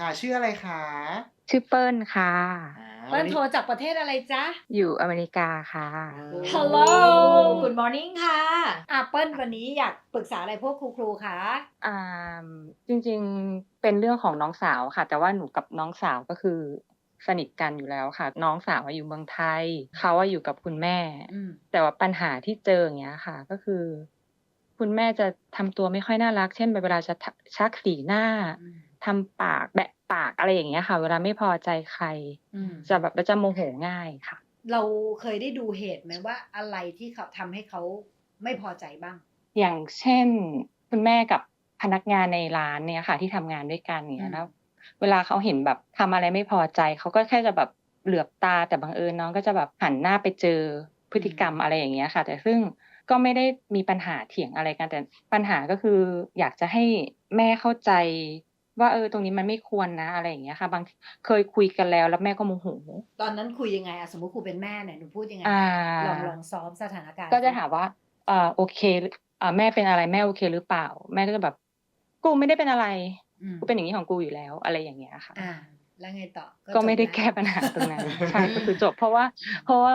ค่ะ ชื่ออะไรคะชื่อเปิ้ลค่ะ อ่าเปิ้วัลนนี้โทรจากประเทศอะไรจ๊ะ อยู่อเมริกาค่ะอ่า Hello Good morning ค่ะอะเปิ้ลวันนี้อยากปรึกษาอะไรพวกครูครูๆคะ อ่าจริงๆเป็นเรื่องของน้องสาวค่ะ แต่ว่าหนูกับน้องสาวก็คือ สนิทกันอยู่แล้วค่ะ น้องสาวอะอยู่เมืองไทย เขาว่าอยู่กับคุณแม่ อืม แต่ว่าปัญหาที่เจออย่างเงี้ยค่ะ ก็คือ คุณแม่จะทำตัวไม่ค่อยน่ารัก เช่นเวลาจะชักสีหน้า อืม ทำปากแบะปากอะไรอย่างเงี้ยค่ะ เวลาไม่พอใจใครอืมจะแบบจะโมโหง่ายค่ะ เราเคยได้ดูเหตุไหมว่าอะไรที่เขาทำให้เขาไม่พอใจบ้าง อย่างเช่น คุณแม่กับพนักงานในร้านเนี่ยค่ะ ที่ทำงานด้วยกันเนี่อืยมแล้ว เวลาเขาเห็นแบบทำอะไรไม่พอใจเขาก็แค่จะแบบเหลือบตาแต่บังเอิญน้องก็จะแบบหันหน้าไปเจอพฤติกรรมอะไรอย่างเงี้ยค่ะ แต่ซึ่งก็ไม่ได้มีปัญหาเถียงอะไรกันแต่ปัญหาก็คือ อยากจะให้แม่เข้าใจ ว่าเออตรงนี้มันไม่ควรนะอะไรอย่างเงี้ยค่ะ บางเคยคุยกันแล้วแล้วแม่ก็โมโหตอนนั้นคุยยังไงอะสมมติครูเป็นแม่เนี่ยหนูพูดยังไงอ่าลองลองซ้อมสถานการณ์ ก็จะถามว่าเอ่อโอเคอ่าแม่เป็นอะไรแม่โอเคหรือเปล่า แม่ก็จะแบบ กูไม่ได้เป็นอะไรอืมกูเป็นอย่างนี้ของกูอยู่แล้วอะไรอย่างเงี้ยค่ะอ่าแล้วไงต่อ ก็ไม่ได้จบแก้ล้วปัญหาตรงนั้นใช่ก็คือจบ เพราะว่า เพราะว่า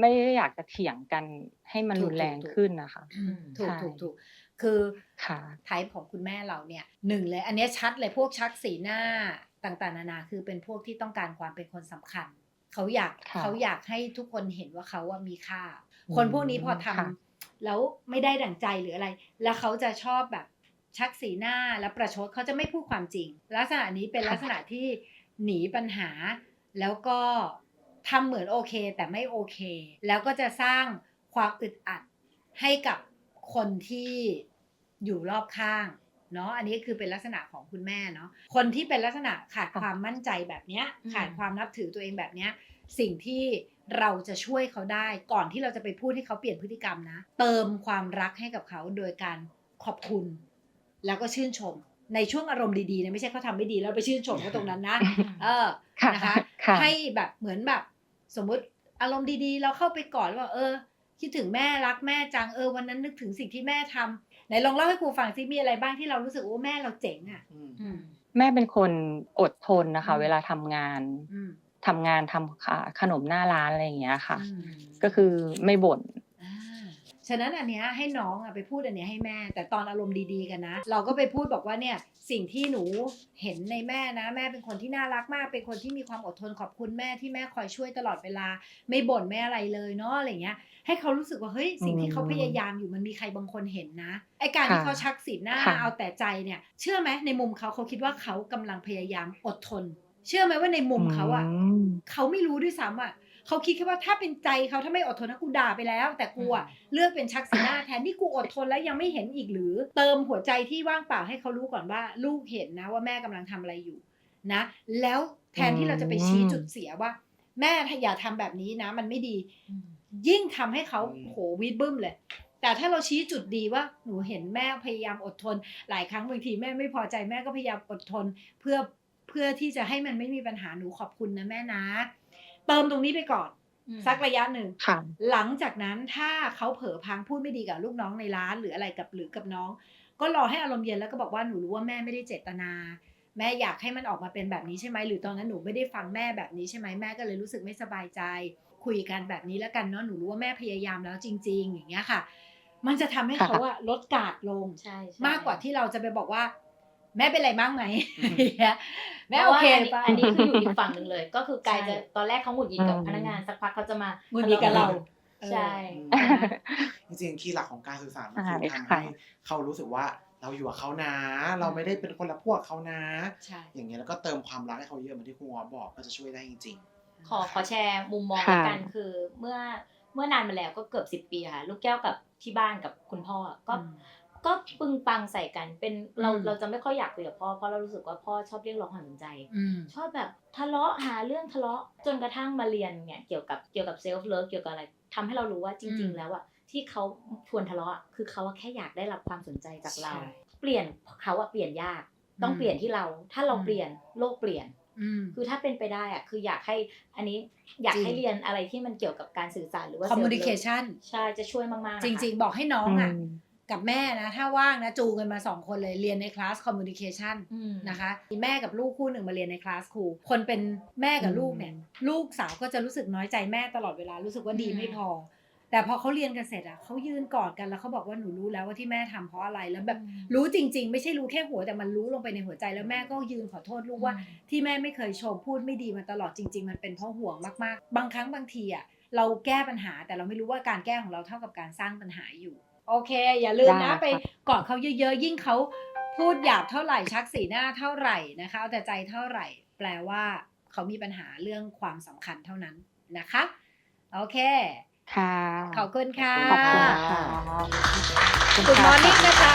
ไม่ได้อยากจะเถียงกันให้มันถูกรุนแรงถูกขึ้นนะคะอืมถูกใช่ถูกถูก คือค่ะไทป์ของคุณแม่เราเนี่ยหนึ่งเลย อันเนี้ยชัดเลยพวกชักสีหน้าต่างๆ นานาคือเป็นพวกที่ต้องการความเป็นคนสำคัญ เขาอยากค่ะเขาอยากให้ทุกคนเห็นว่าเขาว่ามีค่าอืมคนพวกนี้พอทำค่ะแล้วไม่ได้ดั่งใจหรืออะไร แล้วเขาจะชอบแบบชักสีหน้าแล้วประชดเขาจะไม่พูดความจริง ลักษณะนี้เป็นลักษณะที่หนีปัญหา แล้วก็ทำเหมือนโอเคแต่ไม่โอเค แล้วก็จะสร้างความอึดอัดให้กับคนที่ อยู่รอบข้างเนาะอันนี้คือเป็นลักษณะของคุณแม่เนาะคนที่เป็นลักษณะขาดค่ะความมั่นใจแบบเนี้ยอืมขาดความนับถือตัวเองแบบเนี้ยสิ่งที่เราจะช่วยเขาได้ ก่อนที่เราจะไปพูดให้เขาเปลี่ยนพฤติกรรมนะ เติมความรักให้กับเขาโดยการขอบคุณ แล้วก็ชื่นชม ในช่วงอารมณ์ดีๆนะไม่ใช่เขาทำไม่ดีแล้วไปชื่นชมเขาตรงนั้นนะเออค่ะนะคะค่ะให้แบบเหมือนแบบ สมมุติอารมณ์ดีๆ เราเข้าไปก่อนว่าเออ คิดถึงแม่รักแม่จังเออวันนั้นนึกถึงสิ่งที่แม่ทำ ไหนลองเล่าให้ครูฟังซิมีอะไรบ้างที่เรารู้สึกโอ้แม่เราเจ๋งอะอืมอืมแม่เป็นคนอดทนนะคะอืมเวลาทำงานอืม ทำงานทำค่ะขนมหน้าร้านอะไรอย่างเงี้ยค่ะอืมก็คือไม่บ่นอ่า ฉะนั้นอันเนี้ยให้น้องอะไปพูดอันเนี้ยให้แม่ แต่ตอนอารมณ์ดีๆกันนะ เราก็ไปพูดบอกว่าเนี่ยสิ่งที่หนูเห็นในแม่นะ แม่เป็นคนที่น่ารักมาก เป็นคนที่มีความอดทนขอบคุณแม่ที่แม่คอยช่วยตลอดเวลา ไม่บ่นไม่อะไรเลยเนาะอะไรเงี้ย ให้เขารู้สึกว่าเฮ้ยสิ่งที่เขาพยายามอยู่มันมีใครบางคนเห็นนะไอการที่ค่ะเขาชักสีหน้าค่ะเอาแต่ใจเนี่ยเชื่อไหมในมุมเขาเขาคิดว่าเขากำลังพยายามอดทน เชื่อไหมว่าในมุมเขาอะมเขาไม่รู้ด้วยซ้ำอะ เขาคิดแค่ว่าถ้าเป็นใจเขาถ้าไม่อดทนนะกูด่าไปแล้ว แต่กูอะเลือกเป็นชักสีหน้าแทนที่กูอดทนแล้วยังไม่เห็นอีกหรือ เติมหัวใจที่ว่างเปล่าให้เขารู้ก่อนว่า ลูกเห็นนะว่าแม่กำลังทำอะไรอยู่นะ แล้วแทนที่เราจะไปชี้จุดเสียว่า แม่ถ้าอย่าทำแบบนี้นะ มันไม่ดี ยิ่งทำให้เขาอืมโหวีดบึ้มเลยแต่ถ้าเราชี้จุดดีว่าหนูเห็นแม่พยายามอดทน หลายครั้งบางทีแม่ไม่พอใจแม่ก็พยายามอดทน เพื่อเพื่อที่จะให้มันไม่มีปัญหาหนูขอบคุณนะแม่นะ เติมตรงนี้ไปก่อน สักระยะหนึ่งค่ะหลังจากนั้นถ้าเขาเผลอพลังพูดไม่ดีกับลูกน้องในร้าน หรืออะไรกับหรือกับน้อง ก็รอให้อารมณ์เย็นแล้วก็บอกว่าหนูรู้ว่าแม่ไม่ได้เจตนา แม่อยากให้มันออกมาเป็นแบบนี้ใช่ไหมหรือตอนนั้นหนูไม่ได้ฟังแม่แบบนี้ใช่ไหมแม่ก็เลยรู้สึกไม่สบายใจ คุยกันแบบนี้แล้วกันเนาะหนูรู้ว่าแม่พยายามแล้วจริง ๆ อย่างเงี้ยค่ะ มันจะทำให้ค่ะเขาอะลดการ์ดลงใช่ใช่มากกว่าที่เราจะไปบอกว่า แม่เป็นไรบ้างไหมอย่างเงี้ยแม่พโอราะว่าเคอันนี้ป่ะอันนี้คืออยู่อีกฝั่งหนึ่งเลย ก็คือกายจะใช่ตอนแรกเขาหงุดหงิดกับอืมพนักงานสักพักเขาจะมาหงุดหงิดกับเรา ใช่อืมจริงๆคีย์หลักของการสื่อสารมันคือใช่ทำค่ะให้เขารู้สึกว่าเราอยู่กับเขานะ เราไม่ได้เป็นคนละพวกเขานะ ใช่ อย่างเงี้ยแล้วก็เติมความรักให้เขาเยอะเหมือนที่ครูง้อบอกก็จะช่วยได้จริง ขอขอแชร์มุมมองค่ะละกันคือเมื่อเมื่อนานมาแล้วก็เกือบสิบปีอะค่ะ ลูกแก้วกับที่บ้านกับคุณพ่อก็อืม ก็ปึงปังใส่กันเป็นเราอืม เราจะไม่ค่อยอยากคุยกับพ่อเพราะเรารู้สึกว่าพ่อชอบเรียกร้องความสนใจ อืม ชอบแบบทะเลาะหาเรื่องทะเลาะจนกระทั่งมาเรียนเนี่ยเกี่ยวกับเกี่ยวกับเซลฟ์เลิฟเกี่ยวกับอะไรทำให้เรารู้ว่าจริง อืม ๆ แล้วอะที่เขาชวนทะเลาะอะคือเขาอะแค่อยากได้รับความสนใจจากเรา ใช่ เปลี่ยนเขาอะเปลี่ยนยาก ต้องอืมเปลี่ยนที่เรา ถ้าเราอืม เปลี่ยนโลกเปลี่ยน อืม คือถ้าเป็นไปได้อะคืออยากให้อันนี้อยากจริงให้เรียนอะไรที่มันเกี่ยวกับการสื่อสารหรือว่า communication ใช่จะช่วยมากๆนะคะจริง ๆ บอกให้น้องอะอืม กับแม่นะถ้าว่างนะจูงกันมาสองคนเลยเรียนในคลาสคอมมูนิเคชันอืมนะคะแม่กับลูกคู่หนึ่งมาเรียนในคลาสครูคนเป็นแม่กับลูกเนี่ยลูกสาวก็จะรู้สึกน้อยใจแม่ตลอดเวลารู้สึกว่าดีอืมไม่พอ แต่พอเขาเรียนกันเสร็จอะเขายืนกอดกันแล้วเขาบอกว่าหนูรู้แล้วว่าที่แม่ทำเพราะอะไรแล้วแบบรู้จริง ๆ ไม่ใช่รู้แค่หัวแต่มันรู้ลงไปในหัวใจแล้วแม่ก็ยืนขอโทษลูกว่าที่แม่ไม่เคยชมพูดไม่ดีมาตลอดจริง ๆ มันเป็นเพราะห่วงมากๆ บางครั้งบางทีอะเราแก้ปัญหาแต่เราไม่รู้ว่าการแก้ของเราเท่ากับการสร้างปัญหาอยู่ โอเค อย่าลืมนะได้ไปค่ะกอดเขาเยอะๆ ยิ่งเขาพูดหยาบเท่าไหร่ชักสีหน้าเท่าไหร่นะคะเอาแต่ใจเท่าไหร่ แปลว่าเขามีปัญหาเรื่องความสำคัญเท่านั้นนะคะ โอเค ค่ะ ขอบคุณค่ะขอบคุณค่ะคุณมอร์นิ่งนะคะ